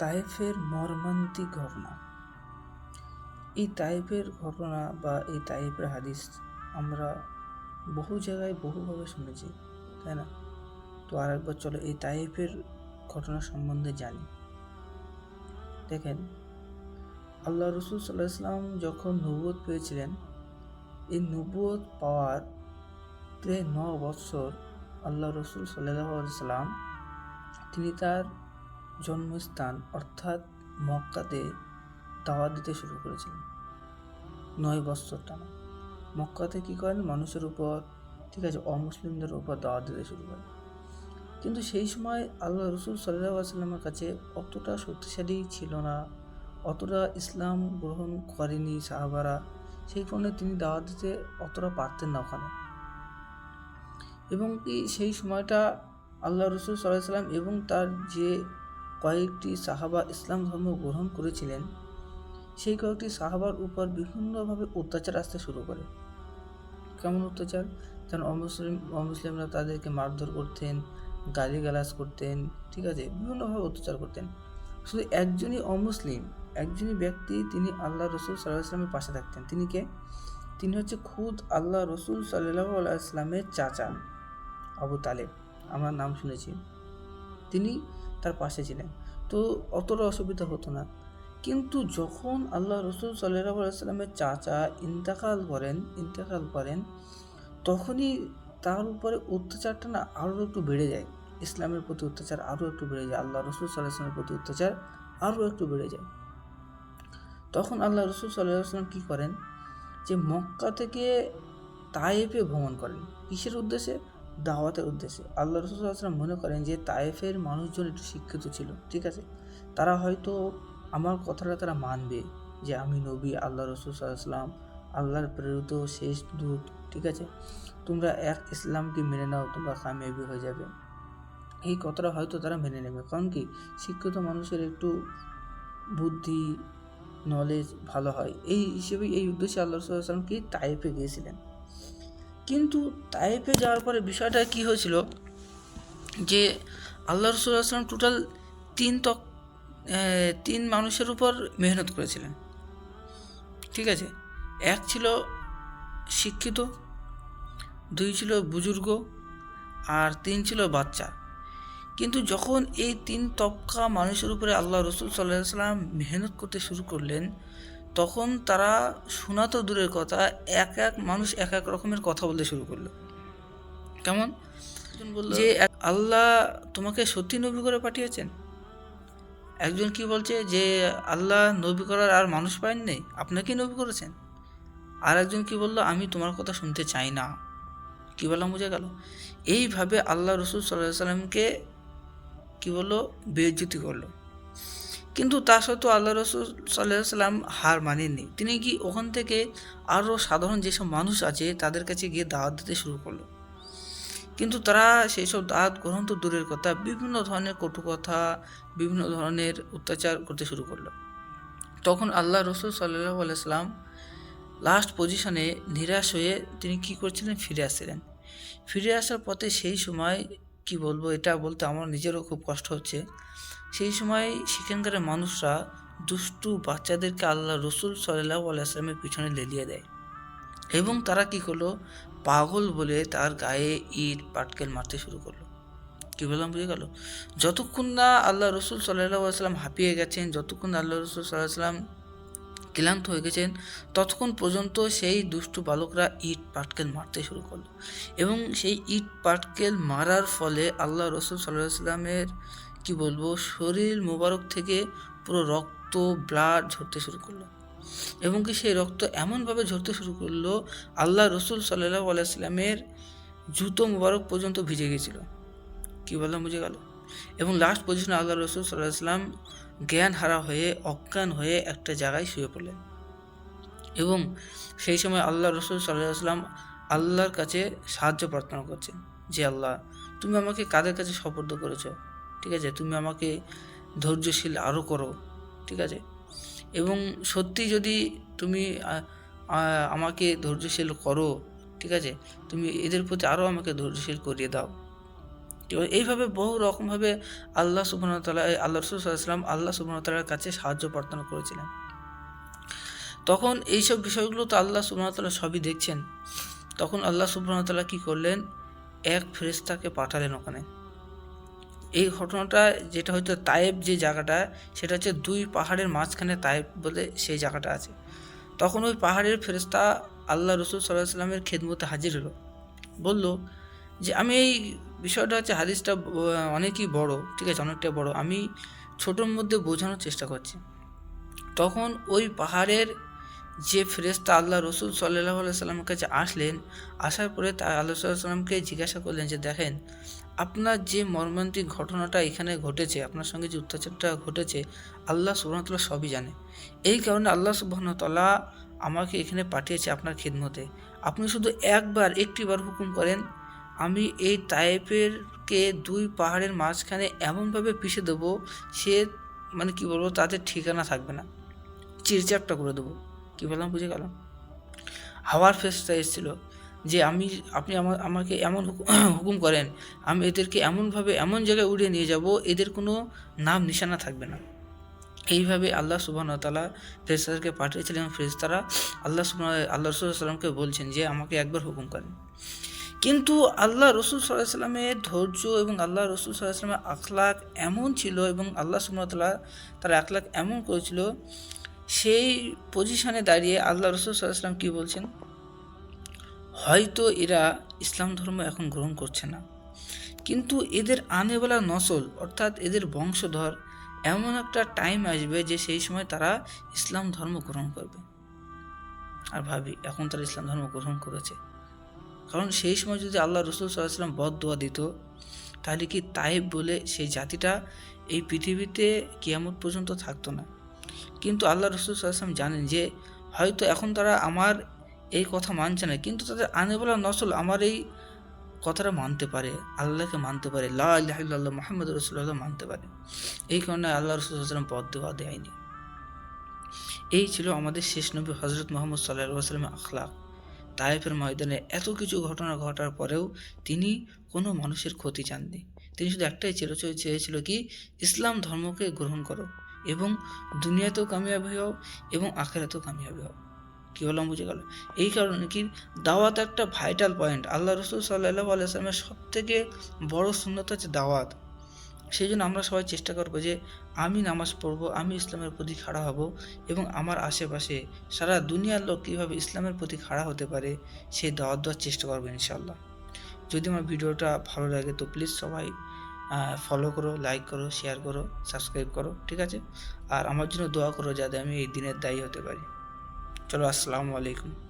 তায়েফের মর্মান্তিক ঘটনা। এই তায়েফের ঘটনা বা এই তায়েফের হাদিস আমরা বহু জায়গায় বহুভাবে শুনেছি, তাই না? তো আর একবার চলো এই তায়েফের ঘটনা সম্বন্ধে জানি। দেখেন, আল্লাহ রসুল সাল্লাহ ইসলাম যখন নবুয়ত পেয়েছিলেন, এই নবুয়ত পাওয়ার প্রায় ন বৎসর আল্লাহ রসুল সাল্লাহ সাল্লাম তিনি তার জন্মস্থান অর্থাৎ মক্কাতে দাওয়াত দিতে শুরু করেছিলেন। নয় বৎসর টানা। মক্কাতে কী করেন? মানুষের উপর, ঠিক আছে, অমুসলিমদের উপর দাওয়াত দিতে শুরু করেন। কিন্তু সেই সময় আল্লাহ রসুল সাল্লাহ সাল্লামের কাছে অতটা শক্তিশালী ছিল না, অতটা ইসলাম গ্রহণ করেনি সাহাবারা, সেই কারণে তিনি দাওয়াত দিতে অতটা পারতেন না ওখানে। এবং কি সেই সময়টা আল্লাহ রসুল সাল্লাহ সাল্লাম এবং তার যে কয়েকটি সাহাবা ইসলাম ধর্ম গ্রহণ করেছিলেন, সেই কয়েকটি সাহাবার উপর বিভিন্নভাবে অত্যাচার আসতে শুরু করে। কেমন অত্যাচার? যেন অমুসলিম, অমুসলিমরা তাদেরকে মারধর করতেন, গালিগালাজ করতেন, ঠিক আছে, বিভিন্নভাবে অত্যাচার করতেন। শুধু একজনই অমুসলিম, একজনই ব্যক্তি তিনি আল্লাহ রসুল সাল্লাহ ইসলামের পাশে থাকতেন। তিনি কে? তিনি হচ্ছে খুদ আল্লাহ রসুল সাল্লাহ আল্লাহ আলাইসলামের চাচা আবু তালেব। আমরা নাম শুনেছি। তিনি তার পাশে ছিলেন। তো অতটা অসুবিধা হতো না। কিন্তু যখন আল্লাহ রসুল সাল্লাহ আলাইস্লামের চাচা ইন্তেকাল করেন ইন্তেকাল করেন, তখনই তার উপরে অত্যাচারটা না আরও একটু বেড়ে যায়। ইসলামের প্রতি অত্যাচার আরও একটু বেড়ে যায়, আল্লাহ রসুল সাল্লাহ প্রতি অত্যাচার আরও একটু বেড়ে যায়। তখন আল্লাহ রসুল সাল্লাহ আসলাম কী করেন? যে মক্কা থেকে তায়েফে ভ্রমণ করেন। কিসের উদ্দেশ্যে? দাওয়াতের উদ্দেশ্যে। আল্লাহ রসুল আসলাম মনে করেন যে, তায়েফের মানুষজন একটু শিক্ষিত ছিল, ঠিক আছে? তারা হয়তো আমার কথাটা তারা মানবে যে, আমি নবী, আল্লাহ রসুল সাল্লাম আল্লাহর প্রেরিত শেষ দূত, ঠিক আছে? তোমরা এক ইসলামকে মেনে নাও, তোমরা কামিয়াবি হয়ে যাবে। এই কথাটা হয়তো তারা মেনে নেবে। কারণ কি? শিক্ষিত মানুষের একটু বুদ্ধি নলেজ ভালো হয়। এই হিসেবে এই উদ্দেশ্যে আল্লাহ রসুল্লাহাম কি তাইফে গিয়েছিলেন? কিন্তু তাইফে যাওয়ার পরে বিষয়টা কি হয়েছিল? যে আল্লাহ রসুল আসলাম টোটাল তিন তক তিন মানুষের উপর মেহনত করেছিলেন। ঠিক আছে? এক ছিল শিক্ষিত, দুই ছিল বুজুর্গ, আর তিন ছিল বাচ্চা। কিন্তু যখন এই তিন তবকা মানুষের উপরে আল্লাহ রসুল সাল্লাহ সাল্লাম মেহনত করতে শুরু করলেন তখন তারা শোনা তো দূরের কথা এক এক মানুষ এক এক রকমের কথা বলতে শুরু করল। কেমন? যে আল্লাহ তোমাকে সত্যি নবী করে পাঠিয়েছেন? একজন কি বলছে যে আল্লাহ নবী করার আর মানুষ পায়ন আপনাকেই নবী করেছেন? আর একজন কি বলল আমি তোমার কথা শুনতে চাই না। কি বললাম বুঝে গেল? এইভাবে আল্লাহ রসুল সাল্লাহ সাল্লামকে কি বলল বেজ্জতি করল। কিন্তু তা সত্ত্বেও আল্লাহ রসুল সাল্লাহ সাল্লাম হার মানেননি। তিনি কি ওখান থেকে আরও সাধারণ যেসব মানুষ আছে তাদের কাছে গিয়ে দাওয়াত দিতে শুরু করল? কিন্তু তারা সেই সব দাঁত গ্রহণ তো দূরের কথা, বিভিন্ন ধরনের কটু কথা বিভিন্ন ধরনের অত্যাচার করতে শুরু করল। তখন আল্লাহ রসুল সাল্লাহ আলাইসাল্লাম লাস্ট পজিশনে নিরাশ হয়ে তিনি কি করছিলেন? ফিরে আসছিলেন। ফিরে আসার পথে সেই সময় কি বলব, এটা বলতে আমার নিজেরও খুব কষ্ট হচ্ছে। সেই সময় সেখানকার মানুষরা দুষ্টু বাচ্চাদেরকে আল্লাহ রসুল সাল্লাহ আলাইসলামের পিছনে লেলিয়ে দেয়। এবং তারা কি করল? পাগল বলে তার গায়ে ইট, পাটকেল মারতে শুরু করল। কি বললাম, বুঝে গেল? যতক্ষণ না আল্লাহ রসুল সাল্লাহ আসলাম হাঁপিয়ে গেছেন, যতক্ষণ আল্লাহ রসুল সাল্লাহ সাল্লাম ক্লান্ত হয়ে গেছেন, ততক্ষণ পর্যন্ত সেই দুষ্টু বালকরা ইট, পাটকেল মারতে শুরু করল। এবং সেই ইট, পাটকেল মারার ফলে আল্লাহ রসুল সাল্লাহ সাল্লামের কি বলব, শরীর মোবারক থেকে পুরো রক্ত ব্লাড ঝরতে শুরু করল। এবং কি সেই রক্ত এমনভাবে ঝরতে শুরু করল, আল্লাহ রসুল সাল্লাহ আলাইস্লামের জুতো মুবারক পর্যন্ত ভিজে গেছিল। কি বললাম, বুঝে গেল? এবং লাস্ট পজিশনে আল্লাহ রসুল সাল্লাহ জ্ঞান হারা হয়ে, অজ্ঞান হয়ে একটা জায়গায় শুয়ে পড়লেন। এবং সেই সময় আল্লাহ রসুল সাল্লাহ আসলাম আল্লাহর কাছে সাহায্য প্রার্থনা করছেন যে, আল্লাহ, তুমি আমাকে কাদের কাছে সপর্দ করেছ? ঠিক আছে? তুমি আমাকে ধৈর্যশীল আরও করো, ঠিক আছে? এবং সত্যি যদি তুমি আমাকে ধৈর্যশীল করো, ঠিক আছে? তুমি এদের প্রতি আরও আমাকে ধৈর্যশীল করিয়ে দাও। এইভাবে বহু রকমভাবে আল্লাহ সুবাহতাল্লাহ আল্লাহ রসুল সাল্লাম আল্লাহ সুবাহতাল্লার কাছে সাহায্য প্রার্থনা করেছিলেন। তখন এইসব বিষয়গুলো তো আল্লাহ সুবাহতাল্লাহ সবই দেখছেন। তখন আল্লাহ সুবাহতাল্লাহ কী করলেন? এক ফেরেস্তাকে পাঠালেন ওখানে। এই ঘটনাটা যেটা হয়তো তায়েব যে জায়গাটা, সেটা হচ্ছে দুই পাহাড়ের মাঝখানে তায়েব বলে সেই জায়গাটা আছে। তখন ওই পাহাড়ের ফেরেস্তা আল্লাহ রসুল সাল্লাহ সাল্লামের খেদমতে হাজির হলো। বলল যে, আমি এই বিষয়টা হচ্ছে হাদিসটা অনেকই বড়, ঠিক আছে অনেকটা বড়। আমি ছোটোর মধ্যে বোঝানোর চেষ্টা করছি। তখন ওই পাহাড়ের যে ফেরেস্তা আল্লাহ রসুল সাল্লাহ সাল্লামের কাছে আসলেন, আসার পরে তা আল্লাহ সাল্লামকে জিজ্ঞাসা করলেন যে, দেখেন, আপনার যে মর্মান্তিক ঘটনাটা এখানে ঘটেছে, আপনার সঙ্গে যে অত্যাচারটা ঘটেছে, আল্লাহ সুবাহতাল্লাহ সবই জানে। এই কারণে আল্লাহ সুবাহতাল্লাহ আমাকে এখানে পাঠিয়েছে আপনার খিদমতে। আপনি শুধু একবার একটিবার হুকুম করেন, আমি এই তাইপেরকে দুই পাহাড়ের মাঝখানে এমনভাবে পিষে দেবো, সে মানে কি বলব তাদের ঠিকানা থাকবে না। চিরচাপটা করে দেবো। কী বললাম, বুঝে গেলাম। হাওয়ার ফেসটা এসেছিল যে আমি, আপনি আমার আমাকে এমন হুকুম করেন, আমি এদেরকে এমনভাবে এমন জায়গায় উড়িয়ে নিয়ে যাব, এদের কোনো নাম নিশানা থাকবে না। এইভাবে আল্লাহ সুবাহ তালা ফেরেস্তাদেরকে পাঠিয়েছিলেন ফেরেস্তারা আল্লাহ সুবাহ আল্লাহ রসুল সাল্লামকে বলছেন যে, আমাকে একবার হুকুম করেন। কিন্তু আল্লাহ রসুল সাল্লামের ধৈর্য এবং আল্লাহ রসুল সাল্লামের আখলাক এমন ছিল এবং আল্লাহ সুমতলা তার আখলাক এমন করেছিল সেই পজিশনে দাঁড়িয়ে আল্লাহ রসুল সাল্লাম কী বলছেন? হয়তো এরা ইসলাম ধর্ম এখন গ্রহণ করছে না। কিন্তু এদের আনেবেলা নসল, অর্থাৎ এদের বংশধর, এমন একটা টাইম আসবে যে সেই সময় তারা ইসলাম ধর্ম গ্রহণ করবে। আর ভাবি, এখন তারা ইসলাম ধর্ম গ্রহণ করেছে। কারণ সেই সময় যদি আল্লাহ রসুল সাল্লাহাম বদ দোয়া দিত, তাহলে কি তাইব বলে সেই জাতিটা এই পৃথিবীতে কিয়ামত পর্যন্ত থাকতো না? কিন্তু আল্লাহ রসুল সাল্লাম জানেন যে হয়তো এখন তারা আমার এই কথা মানছে না, কিন্তু তাদের আনেবেলা নসল আমার এই কথাটা মানতে পারে, আল্লাহকে মানতে পারে, লা আল্লাহ মোহাম্মদ রসুল্লাহ মানতে পারে। এই কারণে আল্লাহ রসুলাম পদ দেওয়া দেয়নি। এই ছিল আমাদের শেষ নবী হজরত মোহাম্মদ সাল্লাহ সাল্লামের আখলাক। তায়েফের ময়দানে এত কিছু ঘটনা ঘটার পরেও তিনি কোনো মানুষের ক্ষতি চাননি। তিনি শুধু একটাই ছিল, চেয়েছিল কি? ইসলাম ধর্মকে গ্রহণ করো। এবং দুনিয়াতেও কামিয়াবি হও এবং আখেরাতেও কামিয়াবি হও কী বললাম, বুঝে গেল? এই কারণে কি? দাওয়াত একটা ভাইটাল পয়েন্ট আল্লাহ রসুল সাল্লাহ আলাইসলামের সব থেকে বড় সুন্নত হচ্ছে দাওয়াত। সেই জন্য আমরা সবাই চেষ্টা করব যে, আমি নামাজ পড়ব, আমি ইসলামের প্রতি খাড়া হব এবং আমার আশেপাশে সারা দুনিয়ার লোক কীভাবে ইসলামের প্রতি খাড়া হতে পারে, সেই দাওয়াত দেওয়ার চেষ্টা করব ইনশাল্লাহ যদি আমার ভিডিওটা ভালো লাগে তো প্লিজ সবাই ফলো করো লাইক করো শেয়ার করো সাবস্ক্রাইব করো, ঠিক আছে? আর আমার জন্য দোয়া করো যাতে আমি এই দিনের দায়ী হতে পারি। চলো, আসসালামু আলাইকুম।